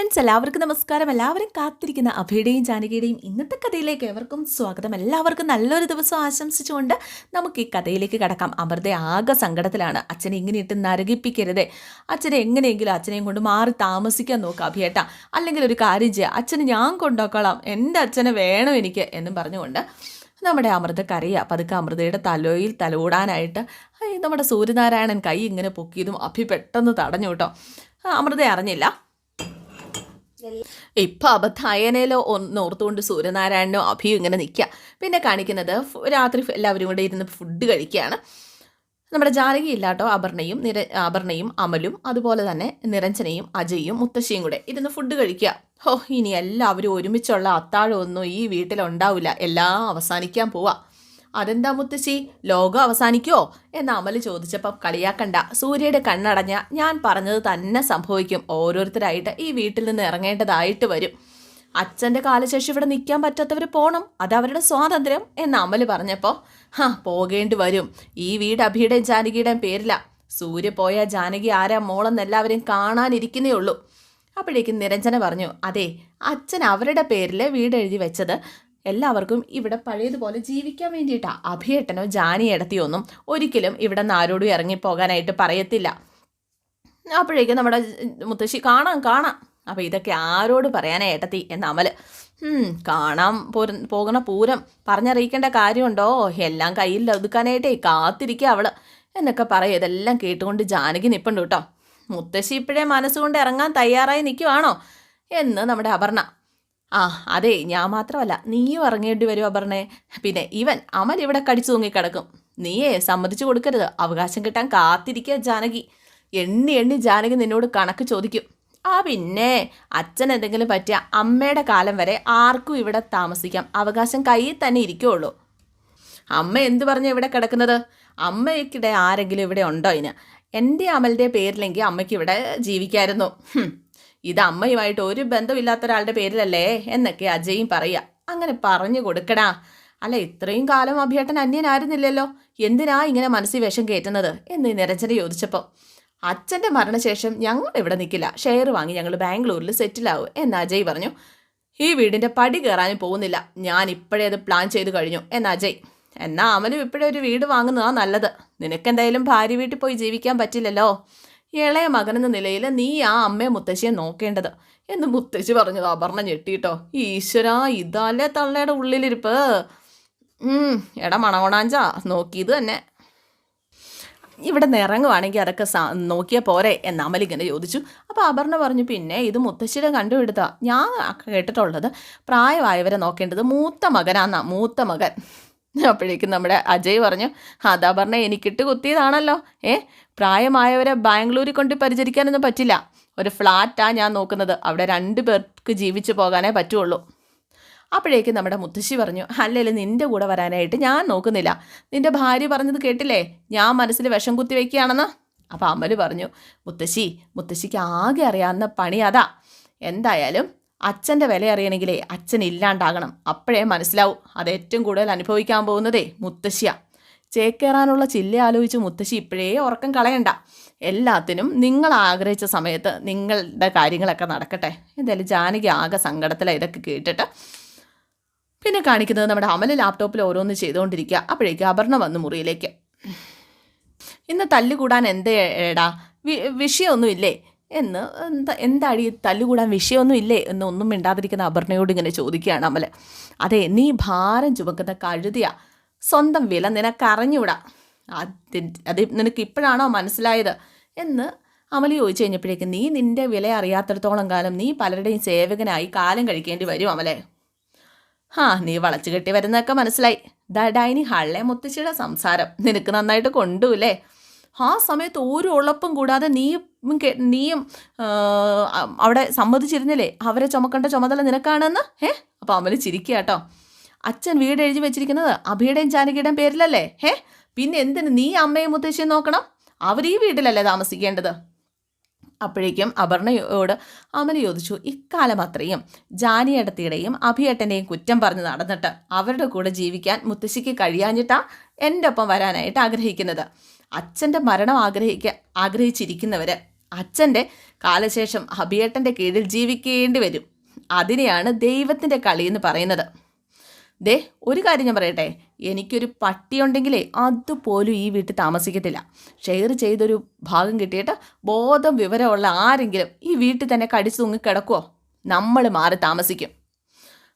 Friends എല്ലാവർക്കും നമസ്കാരം. എല്ലാവരും കാത്തിരിക്കുന്ന അഭയുടെയും ജാനകിയുടെയും ഇന്നത്തെ കഥയിലേക്ക് എവർക്കും സ്വാഗതം. എല്ലാവർക്കും നല്ലൊരു ദിവസം ആശംസിച്ചുകൊണ്ട് നമുക്ക് ഈ കഥയിലേക്ക് കടക്കാം. അമൃത ആകെ സങ്കടത്തിലാണ്. അച്ഛനെ ഇങ്ങനെ ഇട്ട് നരകിപ്പിക്കരുതേ. അച്ഛനെ എങ്ങനെയെങ്കിലും അച്ഛനെയും കൊണ്ട് മാറി താമസിക്കാൻ നോക്കുക അഭിയേട്ട. അല്ലെങ്കിൽ ഒരു കാര്യം ചെയ്യുക അച്ഛനെ ഞാൻ കൊണ്ടുപോക്കോളാം എന്റെ അച്ഛനെ വേണം എനിക്ക് എന്നും പറഞ്ഞുകൊണ്ട് നമ്മുടെ അമൃത കരയുക പതുക്കെ അമൃതയുടെ തലയിൽ തലോടാനായിട്ട് നമ്മുടെ സൂര്യനാരായണൻ കൈ ഇങ്ങനെ പൊക്കിയതും അഭി പെട്ടെന്ന് തടഞ്ഞു കേട്ടോ അമൃത അറിഞ്ഞില്ല. ഇപ്പൊ അബദ്ധായനയിലോ ഓർത്തുകൊണ്ട് സൂര്യനാരായണനോ അഭിയും ഇങ്ങനെ നിൽക്കുക പിന്നെ കാണിക്കുന്നത് രാത്രി എല്ലാവരും കൂടെ ഇരുന്ന് ഫുഡ് കഴിക്കുകയാണ് നമ്മുടെ ജാനകി ഇല്ലാട്ടോ അപർണയും നിര അപർണയും അമലും അതുപോലെ തന്നെ നിരഞ്ജനയും അജയും മുത്തശ്ശിയും കൂടെ ഇരുന്ന് ഫുഡ് കഴിക്കുക ഹോ ഇനി എല്ലാവരും ഒരുമിച്ചുള്ള അത്താഴമൊന്നും ഈ വീട്ടിലുണ്ടാവില്ല എല്ലാം അവസാനിക്കാൻ പോവാ. അതെന്താ മുത്തശ്ശി? ലോകം അവസാനിക്കോ? എന്ന് അമൽ ചോദിച്ചപ്പം കളിയാക്കണ്ട. സൂര്യയുടെ കണ്ണടഞ്ഞ ഞാൻ പറഞ്ഞത് തന്നെ സംഭവിക്കും. ഓരോരുത്തരായിട്ട് ഈ വീട്ടിൽ നിന്ന് ഇറങ്ങേണ്ടതായിട്ട് വരും. അച്ഛന്റെ കാലശേഷി ഇവിടെ നിൽക്കാൻ പറ്റാത്തവർ പോകണം അത് അവരുടെ സ്വാതന്ത്ര്യം എന്ന് അമൽ പറഞ്ഞപ്പോൾ ഹാ പോകേണ്ടി വരും. ഈ വീട് അഭിയുടെയും ജാനകിയുടെയും പേരില. സൂര്യ പോയ ജാനകി ആരാ മോളെന്ന് എല്ലാവരെയും കാണാനിരിക്കുന്നേ ഉള്ളൂ. അപ്പോഴേക്കും നിരഞ്ജന പറഞ്ഞു അതെ അച്ഛൻ അവരുടെ പേരിൽ വീട് എഴുതി വെച്ചത് എല്ലാവർക്കും ഇവിടെ പഴയതുപോലെ ജീവിക്കാൻ വേണ്ടിയിട്ടാണ് അഭിയേട്ടനോ ജാനി ഇടത്തിയോ ഒരിക്കലും ഇവിടെ നിന്ന് ആരോടും ഇറങ്ങിപ്പോകാനായിട്ട് പറയത്തില്ല. അപ്പോഴേക്കും നമ്മുടെ മുത്തശ്ശി കാണാം കാണാം. അപ്പോൾ ഇതൊക്കെ ആരോട് പറയാനാ ഏട്ടത്തി എന്ന അമൽ. "ഹും, കാണാൻ പോര പോകണ പൂരം. പറഞ്ഞറിയിക്കേണ്ട കാര്യമുണ്ടോ? എല്ലാം കയ്യിൽ ഒതുക്കാനായിട്ടേ കാത്തിരിക്കുക അവൾ. എന്നൊക്കെ പറയും. ഇതെല്ലാം കേട്ടുകൊണ്ട് ജാനകി നിപ്പുണ്ട് കേട്ടോ. മുത്തശ്ശി ഇപ്പോഴേ മനസ്സുകൊണ്ട് ഇറങ്ങാൻ തയ്യാറായി നിൽക്കുവാണോ എന്ന് നമ്മുടെ അപർണ ആ അതെ ഞാൻ മാത്രമല്ല. നീയും ഇറങ്ങേണ്ടി വരും അപർണേ. പിന്നെ ഇവൻ അമൽ ഇവിടെ കടിച്ചു തൂങ്ങിക്കിടക്കും നീയേ സമ്മതിച്ചു കൊടുക്കരുത്. അവകാശം കിട്ടാൻ കാത്തിരിക്കുക ജാനകി. എണ്ണി എണ്ണി ജാനകി നിന്നോട് കണക്ക് ചോദിക്കും. ആ പിന്നെ അച്ഛൻ എന്തെങ്കിലും പറ്റിയ അമ്മയുടെ കാലം വരെ ആർക്കും ഇവിടെ താമസിക്കാം. അവകാശം കയ്യിൽ തന്നെ ഇരിക്കുകയുള്ളൂ അമ്മ എന്തു പറഞ്ഞു ഇവിടെ കിടക്കുന്നത്? അമ്മയ്ക്കിടെ ആരെങ്കിലും ഇവിടെ ഉണ്ടോ ഇന്? എന്റെ അമലിന്റെ പേരിലെങ്കിൽ അമ്മയ്ക്ക് ഇവിടെ ജീവിക്കായിരുന്നു. ഇത് അമ്മയുമായിട്ട് ഒരു ബന്ധമില്ലാത്ത ഒരാളുടെ പേരിലല്ലേ? എന്നൊക്കെ അജയും പറയുക അങ്ങനെ പറഞ്ഞു കൊടുക്കടാ. അല്ല ഇത്രയും കാലം അഭിയേട്ടൻ അന്യനായിരുന്നില്ലല്ലോ. എന്തിനാ ഇങ്ങനെ മനസ്സിൽ വിഷം കയറ്റുന്നത്? എന്ന് നിരഞ്ജന ചോദിച്ചപ്പോൾ അച്ഛന്റെ മരണശേഷം ഞങ്ങൾ ഇവിടെ നിൽക്കില്ല ഷെയർ വാങ്ങി ഞങ്ങൾ ബാംഗ്ലൂരിൽ സെറ്റിലാവും എന്ന് അജയ് പറഞ്ഞു. ഈ വീടിന്റെ പടി കയറാനും പോകുന്നില്ല. ഞാൻ ഇപ്പോഴേ അത് പ്ലാൻ ചെയ്ത് കഴിഞ്ഞു. എന്ന് അജയ്. എന്നാൽ അമലും ഇപ്പോഴേ ഒരു വീട് വാങ്ങുന്നതാണ് നല്ലത്. നിനക്കെന്തായാലും ഭാര്യ വീട്ടിൽ പോയി ജീവിക്കാൻ പറ്റില്ലല്ലോ. ഇളയ മകനെന്ന നിലയിൽ നീ ആ അമ്മയെ മുത്തശ്ശിയെ നോക്കേണ്ടത്. എന്ന് മുത്തശ്ശി പറഞ്ഞത് അപർണ ഞെട്ടിട്ടോ. ഈശ്വരാ ഇതല്ലേ തള്ളയുടെ ഉള്ളിലിരിപ്പ്? എടാ മണവണാഞ്ച നോക്കിയത് തന്നെ. ഇവിടെ നിറങ്ങുവാണെങ്കിൽ അതൊക്കെ സാ നോക്കിയാൽ പോരെ എന്ന് അമലിങ്ങനെ ചോദിച്ചു. അപ്പോൾ അപർണ പറഞ്ഞു പിന്നെ ഇത് മുത്തശ്ശിയുടെ കണ്ടുപിടുത്ത ഞാൻ കേട്ടിട്ടുള്ളത് പ്രായമായവരെ നോക്കേണ്ടത് മൂത്ത മകനാന്നാ മൂത്ത മകൻ. അപ്പോഴേക്കും നമ്മുടെ അജയ് പറഞ്ഞു അതാ പറഞ്ഞ എനിക്കിട്ട് കുത്തിയതാണല്ലോ. ഏ പ്രായമായവരെ ബാംഗ്ലൂരിൽ കൊണ്ട് പരിചരിക്കാനൊന്നും പറ്റില്ല. ഒരു ഫ്ലാറ്റാണ് ഞാൻ നോക്കുന്നത്. അവിടെ രണ്ട് പേർക്ക് ജീവിച്ചു പോകാനേ പറ്റുള്ളൂ. അപ്പോഴേക്കും നമ്മുടെ മുത്തശ്ശി പറഞ്ഞു അല്ലെങ്കിൽ നിന്റെ കൂടെ വരാനായിട്ട് ഞാൻ നോക്കുന്നില്ല. നിന്റെ ഭാര്യ പറഞ്ഞത് കേട്ടില്ലേ? ഞാൻ മനസ്സിൽ വിഷം കുത്തി വയ്ക്കുകയാണെന്ന് അപ്പം അമൽ പറഞ്ഞു മുത്തശ്ശി മുത്തശ്ശിക്ക് ആകെ അറിയാവുന്ന പണി അതാ. എന്തായാലും അച്ഛന്റെ വില അറിയണമെങ്കിലേ അച്ഛൻ ഇല്ലാണ്ടാകണം. അപ്പോഴേ മനസ്സിലാവും അത് ഏറ്റവും കൂടുതൽ അനുഭവിക്കാൻ പോകുന്നതേ മുത്തശ്ശിയ. ചേക്കേറാനുള്ള ചില്ല ആലോചിച്ച് മുത്തശ്ശി ഇപ്പോഴേ ഉറക്കം കളയണ്ട. എല്ലാത്തിനും നിങ്ങൾ ആഗ്രഹിച്ച സമയത്ത് നിങ്ങളുടെ കാര്യങ്ങളൊക്കെ നടക്കട്ടെ. എന്തായാലും ജാനകി ആകെ സങ്കടത്തിലാണ് ഇതൊക്കെ കേട്ടിട്ട്. പിന്നെ കാണിക്കുന്നത് നമ്മുടെ അമല ലാപ്ടോപ്പിൽ ഓരോന്ന് ചെയ്തുകൊണ്ടിരിക്കുക. അപ്പോഴേക്ക് അപർണ വന്ന് മുറിയിലേക്ക്. ഇന്ന് തല്ലുകൂടാൻ എന്തേടാ വി വിഷയമൊന്നും ഇല്ലേ എന്ന് എന്താ എന്താടി തല്ലുകൂടാൻ വിഷയമൊന്നും ഇല്ലേ എന്ന് ഒന്നും മിണ്ടാതിരിക്കുന്ന അപർണയോട് ഇങ്ങനെ ചോദിക്കുകയാണ് അമൽ. അതെ നീ ഭാരം ചുമക്കുന്ന കഴുതിയാ. സ്വന്തം വില നിനക്കറിഞ്ഞൂടാ അത് അത് നിനക്ക് ഇപ്പോഴാണോ മനസ്സിലായത്? എന്ന് അമൽ ചോദിച്ചു കഴിഞ്ഞപ്പോഴേക്ക് നീ നിന്റെ വില അറിയാത്തിടത്തോളം കാലം നീ പലരുടെയും സേവകനായി കാലം കഴിക്കേണ്ടി വരും അമലെ. ഹാ നീ വളച്ചു കെട്ടി വരുന്നതൊക്കെ മനസ്സിലായി. ദഡായിനി ഹള്ളെ മുത്തശ്ശിയുടെ സംസാരം. നിനക്ക് നന്നായിട്ട് കൊണ്ടുല്ലേ? ആ സമയത്ത് ഒരു ഉളപ്പും കൂടാതെ നീയും നീയും അവിടെ സമ്മതിച്ചിരുന്നില്ലേ? അവരെ ചുമക്കേണ്ട ചുമതല നിനക്കാണെന്ന്? ഏ അപ്പോൾ അമൽ ചിരിക്കുക കേട്ടോ അച്ഛൻ വീട് എഴുതി വെച്ചിരിക്കുന്നത് അഭിയുടെയും ജാനകിയുടെയും പേരിലല്ലേ? ഏ പിന്നെ എന്തിന് നീ അമ്മയും മുത്തശ്ശിയും നോക്കണം? അവർ ഈ വീട്ടിലല്ലേ താമസിക്കേണ്ടത്? അപ്പോഴേക്കും അപർണയോട് അമൽ ചോദിച്ചു ഇക്കാലം അത്രയും ജാനിയടത്തിയുടെയും അഭിയേട്ടന്റെയും കുറ്റം പറഞ്ഞ് നടന്നിട്ട് അവരുടെ കൂടെ ജീവിക്കാൻ മുത്തശ്ശിക്ക് കഴിയാഞ്ഞിട്ടാ എന്റെ ഒപ്പം വരാനായിട്ട് ആഗ്രഹിക്കുന്നത്? അച്ഛന്റെ മരണം ആഗ്രഹിക്കാൻ ആഗ്രഹിച്ചിരിക്കുന്നവർ അച്ഛന്റെ കാലശേഷം ഹബിയേട്ടന്റെ കീഴിൽ ജീവിക്കേണ്ടി വരും. അതിനെയാണ് ദൈവത്തിന്റെ കളി എന്ന് പറയുന്നത്. ദേ ഒരു കാര്യം ഞാൻ പറയട്ടെ. എനിക്കൊരു പട്ടിയുണ്ടെങ്കിലേ അതുപോലും ഈ വീട്ടിൽ താമസിക്കത്തില്ല. ഷെയർ ചെയ്തൊരു ഭാഗം കിട്ടിയിട്ട് ബോധം വിവരമുള്ള ആരെങ്കിലും ഈ വീട്ടിൽ തന്നെ കടിച്ചു തൂങ്ങി കിടക്കുമോ നമ്മൾ മാറി താമസിക്കും.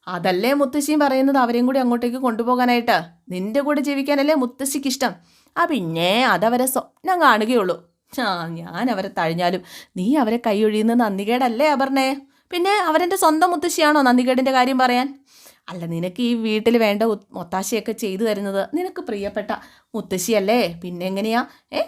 അതല്ലേ മുത്തശ്ശിയും പറയുന്നത്? അവരെയും കൂടി അങ്ങോട്ടേക്ക് കൊണ്ടുപോകാനായിട്ട്. നിന്റെ കൂടെ ജീവിക്കാനല്ലേ മുത്തശ്ശിക്ക് ഇഷ്ടം? ആ പിന്നെ അതവരെ സ്വപ്നം കാണുകയുള്ളൂ. ആ ഞാൻ അവരെ തഴിഞ്ഞാലും നീ അവരെ കൈയൊഴിയുന്ന നന്ദികേടല്ലേ അപർണേ? പിന്നെ അവരെന്റെ സ്വന്തം മുത്തശ്ശിയാണോ നന്ദികേടിന്റെ കാര്യം പറയാൻ? അല്ല നിനക്ക് ഈ വീട്ടിൽ വേണ്ട ഒത്താശയൊക്കെ ചെയ്തു തരുന്നത് നിനക്ക് പ്രിയപ്പെട്ട മുത്തശ്ശിയല്ലേ? പിന്നെ എങ്ങനെയാ? ഏ?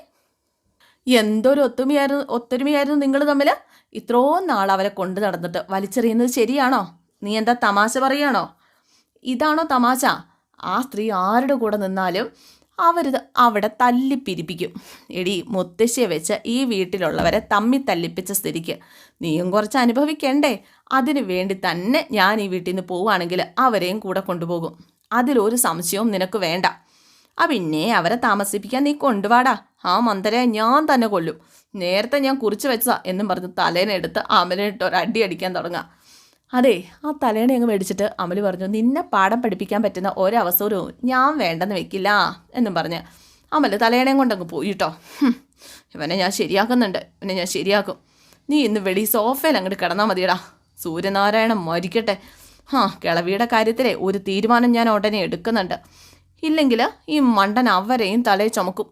എന്തൊരു ഒത്തുമയായിരുന്നു ഒത്തൊരുമയായിരുന്നു നിങ്ങൾ തമ്മിൽ ഇത്രയും നാൾ അവരെ കൊണ്ട് നടന്നിട്ട് വലിച്ചെറിയുന്നത് ശരിയാണോ? നീ എന്താ തമാശ പറയുകയാണോ? ഇതാണോ തമാശ? ആ സ്ത്രീ ആരുടെ കൂടെ നിന്നാലും അവരിത് അവിടെ തല്ലിപ്പിരിപ്പിക്കും. എടി മുത്തശ്ശിയെ വെച്ച് ഈ വീട്ടിലുള്ളവരെ തമ്മി തല്ലിപ്പിച്ച സ്ഥിതിക്ക് നീയും കുറച്ച് അനുഭവിക്കണ്ടേ? അതിനു വേണ്ടി തന്നെ ഞാൻ ഈ വീട്ടിൽ നിന്ന് പോവുകയാണെങ്കിൽ അവരെയും കൂടെ കൊണ്ടുപോകും. അതിലൊരു സംശയവും നിനക്ക് വേണ്ട. ആ പിന്നെ അവരെ താമസിപ്പിക്കാൻ നീ കൊണ്ടുവാടാ. ആ മന്ദരെ ഞാൻ തന്നെ കൊല്ലും. നേരത്തെ ഞാൻ കുറിച്ച് വെച്ചതാ എന്നും പറഞ്ഞ് തലേനെടുത്ത് അമലിട്ട് ഒരു അടി അടിക്കാൻ തുടങ്ങാം അതെ ആ തലേണ അങ്ങ് മേടിച്ചിട്ട് അമൽ പറഞ്ഞു നിന്നെ പാഠം പഠിപ്പിക്കാൻ പറ്റുന്ന ഒരവസരവും ഞാൻ വേണ്ടെന്ന് വെക്കില്ല എന്നും പറഞ്ഞ്. അമൽ തലേണയും കൊണ്ടങ്ങ് പോയി കേട്ടോ ഇവനെ ഞാൻ ശരിയാക്കുന്നുണ്ട് ഇവനെ ഞാൻ ശരിയാക്കും. നീ ഇന്ന് വെളി സോഫയിൽ അങ്ങോട്ട് കിടന്നാൽ മതിയടാ. സൂര്യനാരായണൻ മരിക്കട്ടെ. ആ കിളവിയുടെ കാര്യത്തിലെ ഒരു തീരുമാനം ഞാൻ ഉടനെ എടുക്കുന്നുണ്ട്. ഇല്ലെങ്കിൽ ഈ മണ്ടൻ അവരെയും തലയിൽ ചുമക്കും.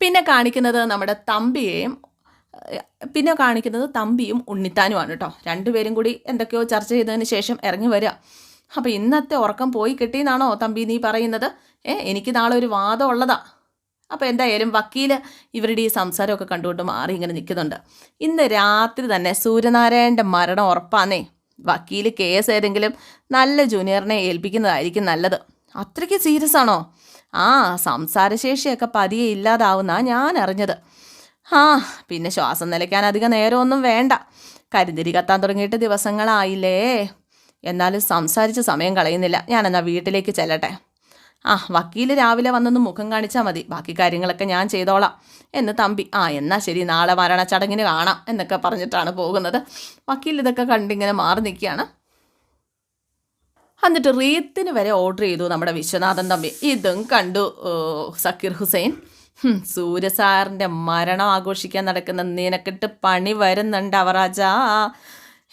പിന്നെ കാണിക്കുന്നത് നമ്മുടെ തമ്പിയെയും പിന്നെ കാണിക്കുന്നത് തമ്പിയും ഉണ്ണിത്താനുമാണ് കേട്ടോ രണ്ടുപേരും കൂടി എന്തൊക്കെയോ ചർച്ച ചെയ്തതിന് ശേഷം ഇറങ്ങി വരിക. അപ്പോൾ ഇന്നത്തെ ഉറക്കം പോയി കിട്ടിയെന്നാണോ തമ്പി നീ പറയുന്നത്? ഏ എനിക്ക് നാളെ ഒരു വാദം ഉള്ളതാ. അപ്പോൾ എന്തായാലും വക്കീൽ ഇവരുടെ ഈ സംസാരമൊക്കെ കണ്ടുകൊണ്ട് മാറി ഇങ്ങനെ നിൽക്കുന്നുണ്ട്. ഇന്ന് രാത്രി തന്നെ സൂര്യനാരായണന്റെ മരണം ഉറപ്പാന്നേ. വക്കീൽ കേസ് ഏതെങ്കിലും നല്ല ജൂനിയറിനെ ഏൽപ്പിക്കുന്നതായിരിക്കും നല്ലത്. അത്രയ്ക്ക് സീരിയസ് ആണോ? ആ സംസാരശേഷിയൊക്കെ പതിയെ ഇല്ലാതാവുന്ന ഞാൻ അറിഞ്ഞത്. ആ പിന്നെ ശ്വാസം നിലയ്ക്കാൻ അധികം നേരമൊന്നും വേണ്ട. കരിന്തിരി കത്താൻ തുടങ്ങിയിട്ട് ദിവസങ്ങളായില്ലേ. എന്നാലും സംസാരിച്ച് സമയം കളയുന്നില്ല. ഞാനെന്നാ വീട്ടിലേക്ക് ചെല്ലട്ടെ. ആ വക്കീൽ രാവിലെ വന്നൊന്ന് മുഖം കാണിച്ചാൽ മതി. ബാക്കി കാര്യങ്ങളൊക്കെ ഞാൻ ചെയ്തോളാം. എന്ന് തമ്പി ആ എന്നാ ശരി നാളെ മരണ ചടങ്ങിന് കാണാം എന്നൊക്കെ പറഞ്ഞിട്ടാണ് പോകുന്നത്. വക്കീൽ ഇതൊക്കെ കണ്ടിങ്ങനെ മാറി നിൽക്കുകയാണ്. എന്നിട്ട് റീത്തിന് വരെ ഓർഡർ ചെയ്തു നമ്മുടെ വിശ്വനാഥൻ തമ്പി. ഇതും കണ്ടു സക്കീർ ഹുസൈൻ. ഹും, സൂര്യ സാറിന്റെ മരണം ആഘോഷിക്കാൻ നടക്കുന്ന നിനക്കിട്ട് പണി വരുന്നുണ്ട് അവറാജാ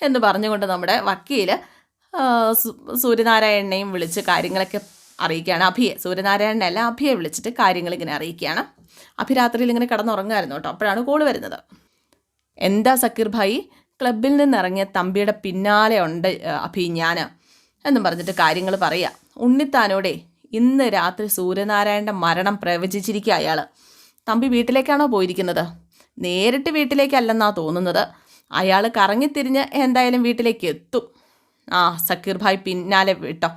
എന്ന് പറഞ്ഞുകൊണ്ട് നമ്മുടെ വക്കീൽ സൂര്യനാരായണനെയും വിളിച്ച് കാര്യങ്ങളൊക്കെ അറിയിക്കുകയാണ്. അഭിയെ സൂര്യനാരായണനല്ല അഭിയെ വിളിച്ചിട്ട് കാര്യങ്ങൾ ഇങ്ങനെ അറിയിക്കുകയാണ്. അഭി രാത്രിയിൽ ഇങ്ങനെ കിടന്നുറങ്ങുമായിരുന്നു കേട്ടോ. അപ്പോഴാണ് കോൾ വരുന്നത്. എന്താ സക്കീർ ഭായി? ക്ലബിൽ നിന്നിറങ്ങിയ തമ്പിയുടെ പിന്നാലെ ഉണ്ട് അഭി ഞാൻ എന്നും പറഞ്ഞിട്ട് കാര്യങ്ങൾ പറയുക ഉണ്ണിത്താനോടെ ഇന്ന് രാത്രി സൂര്യനാരായണന്റെ മരണം പ്രവചിച്ചിരിക്കുക അയാൾ തമ്പി വീട്ടിലേക്കാണോ പോയിരിക്കുന്നത്? നേരിട്ട് വീട്ടിലേക്കല്ലെന്നാ തോന്നുന്നത്. അയാൾ കറങ്ങിത്തിരിഞ്ഞ് എന്തായാലും വീട്ടിലേക്ക് എത്തും. ആ സക്കീർ ഭായ് പിന്നാലെ വിട്ടോ.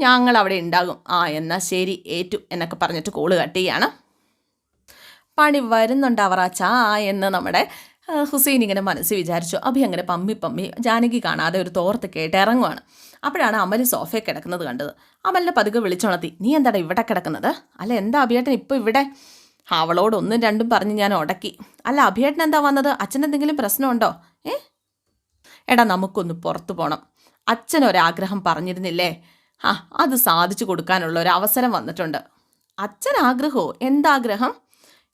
ഞങ്ങൾ അവിടെ ഉണ്ടാകും. ആ എന്നാൽ ശരി ഏറ്റു എന്നൊക്കെ പറഞ്ഞിട്ട് കോൾ കട്ട് ചെയ്യാണ്. പണി വരുന്നുണ്ട് ആ എന്ന് നമ്മുടെ ഹുസൈൻ ഇങ്ങനെ മനസ്സിൽ വിചാരിച്ചു അഭി അങ്ങനെ പമ്മി പമ്മി ജാനകി കാണാതെ ഒരു തോർത്ത് കേട്ട് ഇറങ്ങുവാണ്. അപ്പോഴാണ് അമൽ സോഫയെ കിടക്കുന്നത് കണ്ടത്. അമലിനെ പതുക്കെ വിളിച്ചുണർത്തി നീ എന്താടാ ഇവിടെ കിടക്കുന്നത്? അല്ല എന്താ അഭിയേട്ടൻ ഇപ്പോൾ ഇവിടെ? അവളോട് ഒന്നും രണ്ടും പറഞ്ഞ് ഞാൻ ഉടക്കി. അല്ല അഭിയേട്ടൻ എന്താ വന്നത്? അച്ഛനെന്തെങ്കിലും പ്രശ്നമുണ്ടോ? ഏ? എടാ നമുക്കൊന്ന് പുറത്തു പോകണം അച്ഛനൊരാഗ്രഹം പറഞ്ഞിരുന്നില്ലേ? ആ അത് സാധിച്ചു കൊടുക്കാനുള്ള ഒരു അവസരം വന്നിട്ടുണ്ട്. അച്ഛൻ ആഗ്രഹമോ എന്താഗ്രഹം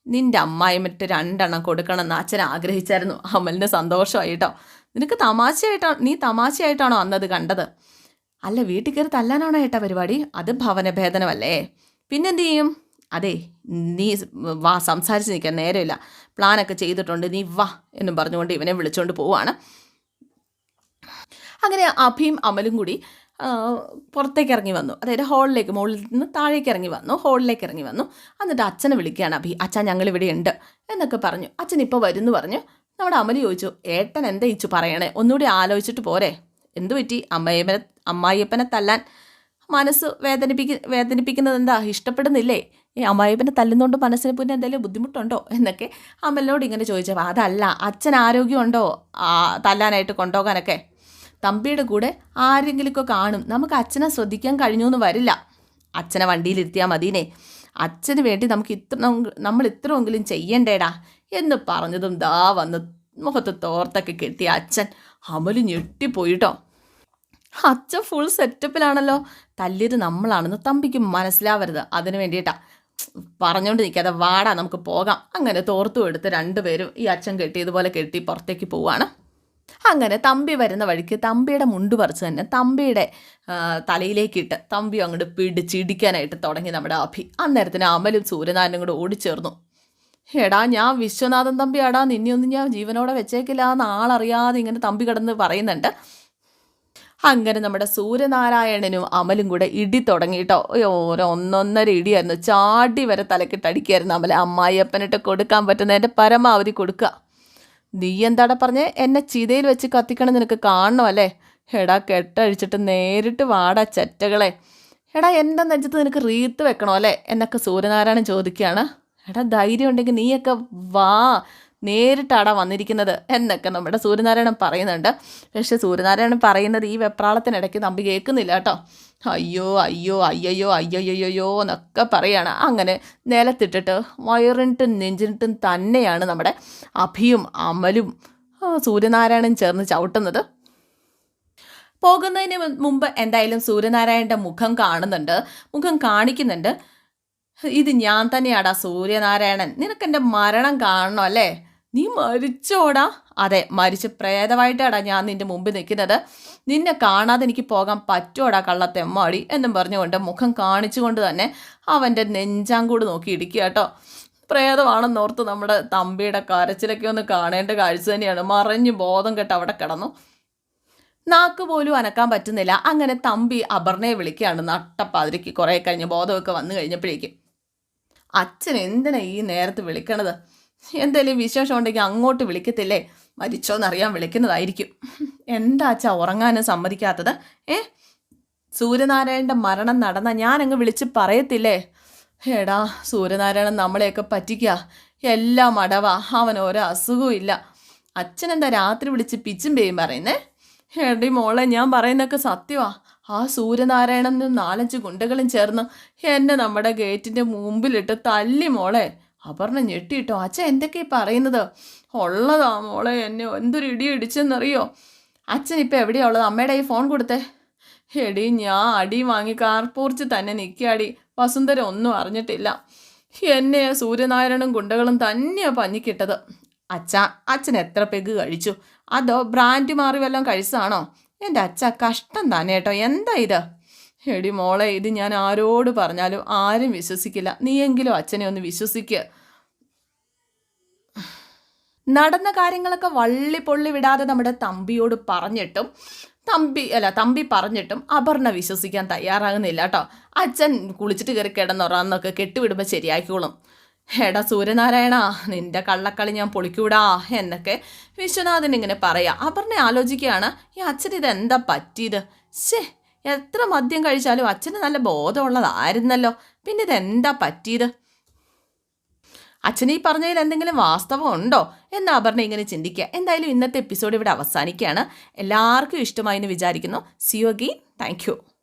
നിന്റെ അമ്മായിമിട്ട് രണ്ടെണ്ണം കൊടുക്കണമെന്ന് അച്ഛൻ ആഗ്രഹിച്ചായിരുന്നു. അമലിന് സന്തോഷമായിട്ടോ നിനക്ക് തമാശയായിട്ടാണ് നീ തമാശയായിട്ടാണോ അന്നത് കണ്ടത്? അല്ല വീട്ടിൽ കയറി തല്ലാനാണോ ഏട്ടാ പരിപാടി? അത് ഭവനഭേദനമല്ലേ പിന്നെന്ത് ചെയ്യും? അതെ നീ വാ സംസാരിച്ച് നിൽക്കാൻ നേരമില്ല. പ്ലാനൊക്കെ ചെയ്തിട്ടുണ്ട് നീ വാ എന്നും പറഞ്ഞുകൊണ്ട് ഇവനെ വിളിച്ചുകൊണ്ട് പോവാണ്. അങ്ങനെ അഭിയും അമലും കൂടി പുറത്തേക്ക് ഇറങ്ങി വന്നു. അതായത് ഹോളിലേക്ക് മുകളിൽ നിന്ന് താഴേക്ക് ഇറങ്ങി വന്നു. ഹോളിലേക്ക് ഇറങ്ങി വന്നു. എന്നിട്ട് അച്ഛനെ വിളിക്കുകയാണ് അഭി അച്ഛൻ ഞങ്ങൾ ഇവിടെ ഉണ്ട് എന്നൊക്കെ പറഞ്ഞു. അച്ഛൻ ഇപ്പോൾ വരുന്നു പറഞ്ഞു. നമ്മുടെ അമ്മ ചോദിച്ചു ഏട്ടൻ എന്താ ഇച്ചു പറയണേ? ഒന്നുകൂടി ആലോചിച്ചിട്ട് പോരെ. എന്തു പറ്റി? അമ്മയപ്പനെ അമ്മായിയപ്പനെ തല്ലാൻ മനസ്സ് വേദനിപ്പിക്ക വേദനിപ്പിക്കുന്നത് എന്താ? ഇഷ്ടപ്പെടുന്നില്ലേ? ഈ അമ്മായിപ്പനെ തല്ലുന്നതുകൊണ്ട് മനസ്സിന് പിന്നെ എന്തെങ്കിലും ബുദ്ധിമുട്ടുണ്ടോ? എന്നൊക്കെ അമ്മലിനോട് ഇങ്ങനെ ചോദിച്ചപ്പോൾ അതല്ല അച്ഛൻ ആരോഗ്യമുണ്ടോ? തല്ലാനായിട്ട് കൊണ്ടുപോകാനൊക്കെ? തമ്പിയുടെ കൂടെ ആരെങ്കിലുമൊക്കെ കാണും. നമുക്ക് അച്ഛനെ ശ്രദ്ധിക്കാൻ കഴിഞ്ഞു എന്ന് വരില്ല. അച്ഛനെ വണ്ടിയിലിരുത്തിയാൽ മതിനെ അച്ഛന് വേണ്ടി നമുക്ക് ഇത്ര നമ്മൾ ഇത്രയെങ്കിലും ചെയ്യണ്ടേടാ എന്ന് പറഞ്ഞതും ദാ വന്ന് മുഖത്ത് തോർത്തൊക്കെ കെട്ടിയ അച്ഛൻ അമൽ ഞെട്ടിപ്പോയിട്ടോ. അച്ഛൻ ഫുൾ സെറ്റപ്പിലാണല്ലോ തല്ലിയത് നമ്മളാണെന്ന് തമ്പിക്ക് മനസ്സിലാവരുത്. അതിന് വേണ്ടിയിട്ടാ. പറഞ്ഞുകൊണ്ട് നിൽക്കാതെ വാടാ നമുക്ക് പോകാം. അങ്ങനെ തോർത്തും എടുത്ത് രണ്ടുപേരും ഈ അച്ഛൻ കെട്ടിയതുപോലെ കെട്ടി പുറത്തേക്ക് പോവാണ്. അങ്ങനെ തമ്പി വരുന്ന വഴിക്ക് തമ്പിയുടെ മുണ്ട് പറിച്ച് തന്നെ തമ്പിയുടെ തലയിലേക്കിട്ട് തമ്പി അങ്ങോട്ട് പിടിച്ചിടിക്കാനായിട്ട് തുടങ്ങി നമ്മുടെ അഭി. അന്നേരത്തിന് അമലും സൂര്യനാരനും കൂടെ ഓടിച്ചേർന്നു. എടാ ഞാൻ വിശ്വനാഥൻ തമ്പി എടാ നിന്നെയൊന്നും ഞാൻ ജീവനോടെ വെച്ചേക്കില്ല എന്ന് ആളറിയാതെ ഇങ്ങനെ തമ്പി കിടന്ന് പറയുന്നുണ്ട്. അങ്ങനെ നമ്മുടെ സൂര്യനാരായണനും അമലും കൂടെ ഇടി തുടങ്ങിയിട്ടോ. ഓരോ ഒന്നൊന്നര ഇടിയായിരുന്നു. ചാടി വരെ തലക്കിട്ടടിക്കായിരുന്നു അമല. അമ്മായിയപ്പനിട്ട് കൊടുക്കാൻ പറ്റുന്നതിന്റെ പരമാവധി കൊടുക്കുക. നീ എന്താടാ പറഞ്ഞേ? എന്നെ ചിതയിൽ വെച്ച് കത്തിക്കണം നിനക്ക് കാണണം അല്ലേ? എടാ കെട്ടഴിച്ചിട്ട് നേരിട്ട് വാടാ ചെറ്റകളെ. എടാ എന്റെ നെഞ്ചത്ത് നിനക്ക് റീത്ത് വെക്കണോ അല്ലേ? എന്നൊക്കെ സൂര്യനാരായണൻ ചോദിക്കുകയാണ്. എടാ ധൈര്യം ഉണ്ടെങ്കിൽ നീയൊക്കെ വാ. നേരിട്ടാടാ വന്നിരിക്കുന്നത് എന്നൊക്കെ നമ്മുടെ സൂര്യനാരായണൻ പറയുന്നുണ്ട്. പക്ഷേ സൂര്യനാരായണൻ പറയുന്നത് ഈ വെപ്രാളത്തിനിടയ്ക്ക് നമ്പി കേൾക്കുന്നില്ല കേട്ടോ. അയ്യോ അയ്യോ അയ്യയ്യോ അയ്യയ്യോയ്യോ എന്നൊക്കെ പറയാണ്. അങ്ങനെ നിലത്തിട്ടിട്ട് വയറിനിട്ടും നെഞ്ചിനിട്ടും തന്നെയാണ് നമ്മുടെ അഭിയും അമലും സൂര്യനാരായണൻ ചേർന്ന് ചവിട്ടുന്നത്. പോകുന്നതിന് മുമ്പ് എന്തായാലും സൂര്യനാരായണന്റെ മുഖം കാണുന്നുണ്ട്. മുഖം കാണിക്കുന്നുണ്ട്. ഇത് ഞാൻ തന്നെയാടാ സൂര്യനാരായണൻ. നിനക്കെന്റെ മരണം കാണണം അല്ലേ? നീ മരിച്ചോടാ. അതെ മരിച്ച് പ്രേതമായിട്ടാടാ ഞാൻ നിന്റെ മുമ്പിൽ നിൽക്കുന്നത്. നിന്നെ കാണാതെ എനിക്ക് പോകാൻ പറ്റുമോടാ കള്ളത്തെമ്മാടി എന്നും പറഞ്ഞുകൊണ്ട് മുഖം കാണിച്ചുകൊണ്ട് തന്നെ അവന്റെ നെഞ്ചാങ്കൂട് നോക്കി ഇടിക്കുക കേട്ടോ. പ്രേതമാണെന്നോർത്ത് നമ്മുടെ തമ്പിയുടെ കരച്ചിലൊക്കെ ഒന്ന് കാണേണ്ട കാഴ്ച തന്നെയാണ്. മറിഞ്ഞ് ബോധം കെട്ട് അവിടെ കിടന്നു. നാക്ക് പോലും അനക്കാൻ പറ്റുന്നില്ല. അങ്ങനെ തമ്പി അപർണയെ വിളിക്കുകയാണ്. നട്ടപ്പാതിരിക്ക് കുറേ കഴിഞ്ഞ് ബോധമൊക്കെ വന്നു കഴിഞ്ഞപ്പോഴേക്കും. അച്ഛൻ എന്തിനാ ഈ നേരത്ത് വിളിക്കണത്? എന്തെങ്കിലും വിശേഷം ഉണ്ടെങ്കിൽ അങ്ങോട്ട് വിളിക്കത്തില്ലേ? മരിച്ചോന്നറിയാൻ വിളിക്കുന്നതായിരിക്കും. എന്താ അച്ഛ ഉറങ്ങാനും സമ്മതിക്കാത്തത്? ഏ? സൂര്യനാരായണന്റെ മരണം നടന്ന ഞാനങ്ങ് വിളിച്ച് പറയത്തില്ലേ? എടാ സൂര്യനാരായണൻ നമ്മളെയൊക്കെ പറ്റിക്കുക എല്ലാം അടവാ. അവൻ ഓരോ അസുഖവും ഇല്ല. അച്ഛനെന്താ രാത്രി വിളിച്ച് പിച്ചും പേയും പറയുന്നേ? എടി മോളെ ഞാൻ പറയുന്നൊക്കെ സത്യമാ ആ സൂര്യനാരായണനും നാലഞ്ച് ഗുണ്ടകളും ചേർന്ന് എന്നെ നമ്മുടെ ഗേറ്റിന്റെ മുമ്പിലിട്ട് തല്ലി മോളെ. അപർണ ഞെട്ടിട്ടോ അച്ഛ എന്തൊക്കെയാ പറയുന്നത്? ഉള്ളതാ മോളെ എന്നെ എന്തൊരു ഇടി ഇടിച്ചെന്നറിയോ? അച്ഛൻ ഇപ്പം എവിടെയാ ഉള്ളത്? അമ്മയുടെ ഈ ഫോൺ കൊടുത്തേ. എടി ഞാൻ അടി വാങ്ങി കാർപ്പൂർച്ച് തന്നെ നിൽക്കാടി വസുന്ധര ഒന്നും അറിഞ്ഞിട്ടില്ല. എന്നെ സൂര്യനാരായണനും ഗുണ്ടകളും തന്നെയാണ് പഞ്ഞിക്കിട്ടത്. അച്ഛ അച്ഛൻ എത്ര പെഗ് കഴിച്ചു? അതോ ബ്രാൻഡ് മാറി വല്ലതും കഴിച്ചതാണോ? എന്റെ അച്ഛ കഷ്ടം തന്നെ കേട്ടോ. എന്താ ഇത്? എടി മോളെ ഇത് ഞാൻ ആരോട് പറഞ്ഞാലും ആരും വിശ്വസിക്കില്ല. നീയെങ്കിലും അച്ഛനെ ഒന്ന് വിശ്വസിക്കുക നടന്ന കാര്യങ്ങളൊക്കെ വള്ളി പൊള്ളി വിടാതെ നമ്മുടെ തമ്പിയോട് പറഞ്ഞിട്ടും തമ്പി അല്ല തമ്പി പറഞ്ഞിട്ടും അപർണ വിശ്വസിക്കാൻ തയ്യാറാകുന്നില്ല കേട്ടോ. അച്ഛൻ കുളിച്ചിട്ട് കയറി കിടന്നുറന്നൊക്കെ കെട്ടുവിടുമ്പോൾ ശരിയാക്കിക്കോളും. എടാ സൂര്യനാരായണ നിന്റെ കള്ളക്കളി ഞാൻ പൊളിക്കൂടാ എന്നൊക്കെ വിശ്വനാഥൻ ഇങ്ങനെ പറയാ. അപർണ ആലോചിക്കുകയാണ് ഈ അച്ഛൻ ഇതെന്താ പറ്റിയത്? ശേ എത്ര മദ്യം കഴിച്ചാലും അച്ഛന് നല്ല ബോധമുള്ളതായിരുന്നല്ലോ. പിന്നെ ഇതെന്താ പറ്റിയത്? അച്ഛൻ ഈ പറഞ്ഞതിൽ എന്തെങ്കിലും വാസ്തവം ഉണ്ടോ? എന്ന് അപർണ ഇങ്ങനെ ചിന്തിക്കുക. എന്തായാലും ഇന്നത്തെ എപ്പിസോഡ് ഇവിടെ അവസാനിക്കുകയാണ്. എല്ലാവർക്കും ഇഷ്ടമായി എന്ന് വിചാരിക്കുന്നു. സിയോ താങ്ക് താങ്ക്